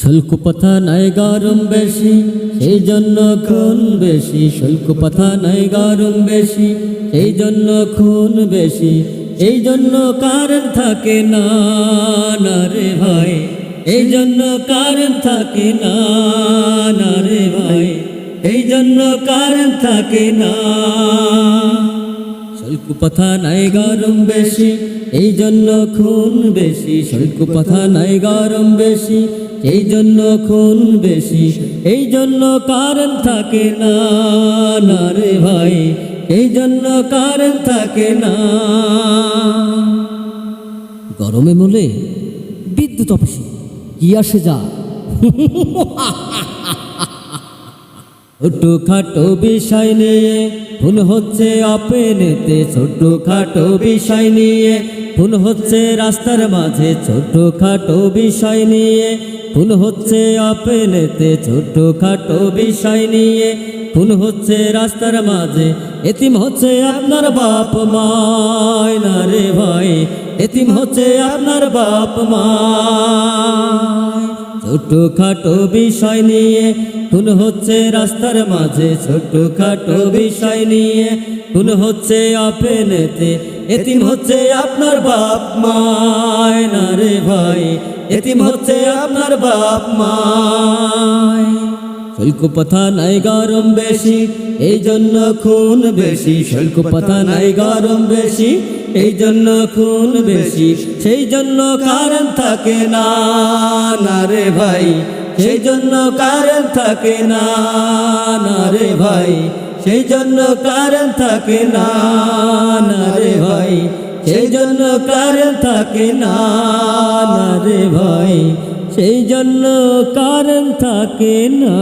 শুল্ক পাথা নাই গরম বেশি সেই জন্য খুন বেশি। শুল্ক পাথা নাই গরম বেশি সেই জন্য খুন বেশি। এই জন্য কারণ থাকে না রে ভাই। এই জন্য কারণ থাকে না রে ভাই। এই জন্য কারণ থাকে না। শুল্ক পাথা নাই গরম বেশি এই জন্য খুন বেশি। শুল্ক পাথা নাই গরম বেশি এই জন্য খুন বেশি, এই জন্য কারণ থাকে না না রে ভাই, এই জন্য কারণ থাকে না। গরমে মলে বিদ্যুৎ অফিসে, কি আসে যা? ছোট খাটো বিষয় নিয়ে খুন হচ্ছে অপেনেতে ছোট খাটো বিষয় নিয়ে খুন হচ্ছে রাস্তার মাঝে ছোট খাটো বিষয় নিয়ে খুন হচ্ছে অপেনেতে ছোট খাটো বিষয় নিয়ে খুন হচ্ছে রাস্তার মাঝে, এতিম হচ্ছে আপনার বাপ মায় না রে ভাই, এতিম হচ্ছে আপনার বাপ মায় ছোট খাটো বিষয় নিয়ে, খুন হচ্ছে রাস্তার মাঝে। ছোট খাটো বিষয় নিয়ে, খুন হচ্ছে আপেনেতে এতিম হচ্ছে আপনার বাপ মায়। না রে ভাই, এতিম হচ্ছে আপনার বাপ মায়। শুল্ক পাথা নাই গরম বেশি এই জন্য খুন বেশি। শুল্ক পাথা নাই গরম বেশি এই জন্য খুন বেশি, সেই জন্য কারণ থাকে না না রে ভাই। সেই জন্য কারণ থাকে না না রে ভাই। সেই জন্য কারণ থাকে না না রে ভাই। সেই জন্য কারণ থাকে না না রে ভাই। সেই জন্য কারণ থাকে না।